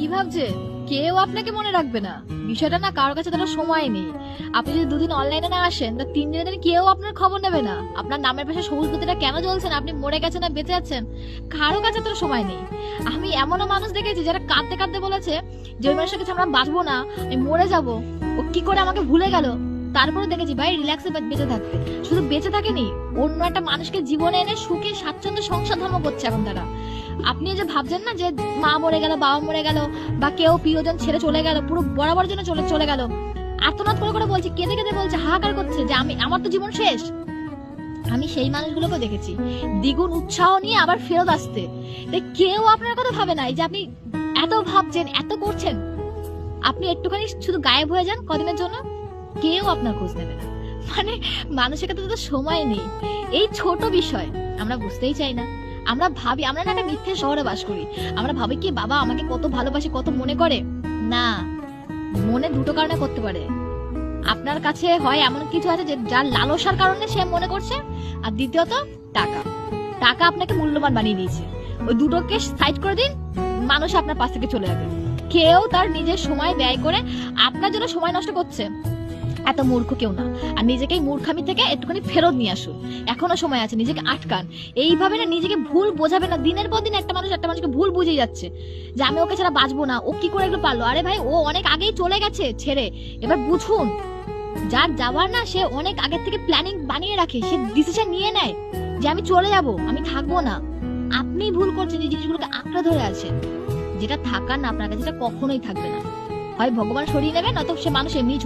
কি ভাবছে? কেউ আপনাকে মনে রাখবে না। বিষয়টা না কারোর কাছে তারা সময় নেই। আপনি যদি দুদিন অনলাইনে না আসেন, তো তিন দিনের দিন কেউ আপনার খবর নেবে না। আপনার নামের পাশে সবুজ বাতিটা কেন জ্বলছেন? আপনি মরে গেছেন না, বেঁচে আছেন? কারও কাছে তো সময় নেই। আমি এমনও মানুষ দেখেছি যারা কাঁদতে কাঁদতে বলেছে যে, ওই মানুষের কাছে আমরা বাঁচবো না, আমি মরে যাব। ও কি করে আমাকে ভুলে গেল? তারপরে দেখেছি ভাই রিল্যাক্সে বেঁচে থাকতে শুধু বেঁচে থাকেনি, অন্য একটা মানুষকে জীবনে এনে সুখে, স্বাচ্ছন্দ্য সংসার ধর্ম করছে এখন তারা। আপনি যে ভাবছেন না যে মা মরে গেল, বাবা মরে গেল, বা কেউ প্রিয়জন ছেড়ে চলে গেল, পুরো বরাবর জন্য চলে চলে গেল, আর্তনাদ করে করে বলছে, কেঁদে কেঁদে বলছে, হাহাকার করছে যে আমি, আমার তো জীবন শেষ। আমি সেই মানুষগুলোকে দেখেছি, দ্বিগুণ উৎসাহ নিয়ে আবার ফেরত আসতে। কেউ আপনার কথা ভাবে নাই যে আপনি এত ভাবছেন, এত করছেন, আপনি একটুখানি শুধু গায়েব হয়ে যান কদিনের জন্য। কেউ আপনার খোঁজ নেবে না। মানে মানুষের কাছে তো সময় নেই। এই ছোট বিষয়, আমরা বুঝতেই চাই না। আমরা ভাবি, আমরা না একটা মিথ্যে শহরে বাস করি। আমরা ভাবি কি বাবা আমাকে কত ভালোবাসে, কত মনে করে? না, মনে দুটো কারণে করতে পারে। আপনার কাছে হয় এমন কিছু আছে যে, যার লালসার কারণে সে মনে করছে। আর দ্বিতীয়ত, টাকা। টাকা আপনাকে মূল্যবান বানিয়ে দিয়েছে। ওই দুটোকে সাইড করে দিন, মানুষ আপনার পাশ থেকে চলে যাবে। কেউ তার নিজের সময় ব্যয় করে আপনার জন্য সময় নষ্ট করছে। এত মূর্খ কেউ না। আর নিজেকে মূর্খামি থেকে একটুখানি ফেরত নিয়ে আসুন। এখনও সময় আছে, নিজেকে আটকান। এইভাবে না নিজেকে ভুল বোঝাবে না। দিনের পর দিন একটা মানুষ একটা মানুষকে ভুল বুঝিয়ে যাচ্ছে। যে আমি ওকে ছাড়া বাঁচবো না। ও কি করে এগুলো পারল? আরে ভাই, ও অনেক আগেই চলে গেছে। ছেড়ে। এবার বুঝুন, যার যাওয়ার না সে অনেক আগের থেকে প্ল্যানিং বানিয়ে রাখে। সে ডিসিশন নিয়ে নেয় যে আমি চলে যাব, আমি থাকব না। আপনি ভুল করছেন, যে জিনিসগুলোকে আঁকড়ে ধরে আছেন যেটা থাকার না, আপনার কাছে সেটা কখনোই থাকবে না। হয় ভগবান সরিয়ে নেবে নয়তো সে মানুষ এমনি